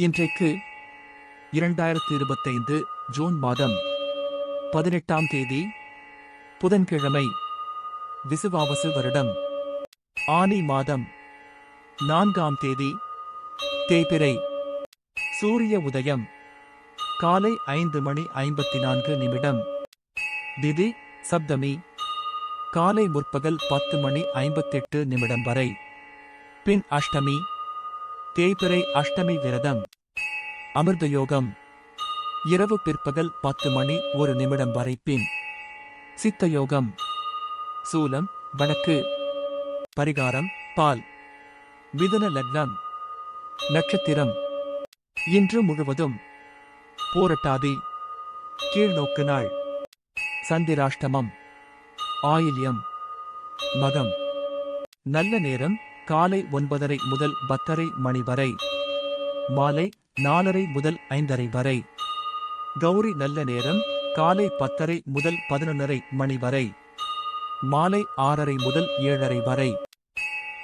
இன்றைக்கு இரண்டாயிரத்தி இருபத்தைந்து ஜூன் மாதம் பதினெட்டாம் தேதி புதன்கிழமை விசுவாவசு வருடம். ஆனி மாதம் நான்காம் தேதி தேய்பிரை. சூரிய உதயம் காலை ஐந்து மணி ஐம்பத்தி நான்கு நிமிடம். திதி சப்தமி. காலை முற்பகல் பத்து மணி ஐம்பத்தெட்டு நிமிடம் வரை. பின் அஷ்டமி. தேய்பிறை அஷ்டமி விரதம். அமிர்த யோகம் இரவு பிற்பகல் பத்து மணி ஒரு நிமிடம் வரை பின். சித்த யோகம் சூலம் வழக்கு பரிகாரம் பால். மிதுன லக்னம். நட்சத்திரம். இன்று முழுவதும். போரட்டாதி. கீழ்நோக்கு நாள். சந்திராஷ்டமம். ஆயில்யம். மகம். நல்ல நேரம். காலை ஒன்பதரை முதல் பத்தரை மணி வரை. மாலை நாலரை முதல் ஐந்தரை வரை. கௌரி நல்ல நேரம் காலை பத்தரை முதல் பதினொன்னரை மணி வரை. மாலை ஆறரை முதல் ஏழரை வரை.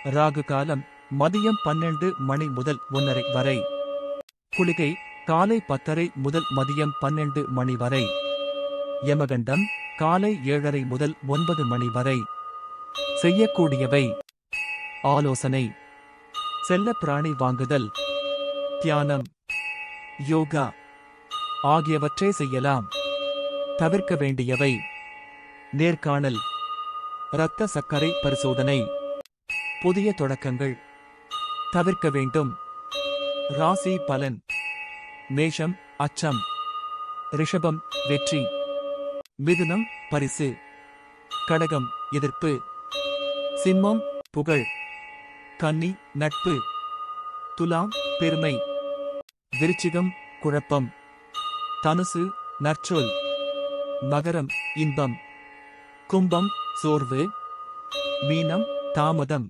ராகு காலம் மதியம் பன்னெண்டு மணி முதல் ஒன்றரை வரை. குளிகை காலை பத்தரை முதல் மதியம் பன்னெண்டு மணி வரை. யமகண்டம் காலை ஏழரை முதல் ஒன்பது மணி வரை. செய்யக்கூடியவை. ஆலோசனை. செல்ல பிராணி வாங்குதல். தியானம். யோகா. ஆகியவற்றை செய்யலாம். தவிர்க்க வேண்டியவை. நேர்காணல். இரத்த சர்க்கரை பரிசோதனை. புதிய தொடக்கங்கள். தவிர்க்க வேண்டும். ராசி பலன். மேஷம் அச்சம். ரிஷபம் வெற்றி. மிதுனம் பரிசு. கடகம் எதிர்ப்பு. சிம்மம் புகழ். கன்னி நட்பு துலாம் பெருமை விருச்சிகம் குழப்பம் தனுசு நற்சொல் மகரம் இன்பம் கும்பம் சோர்வு மீனம் தாமதம்.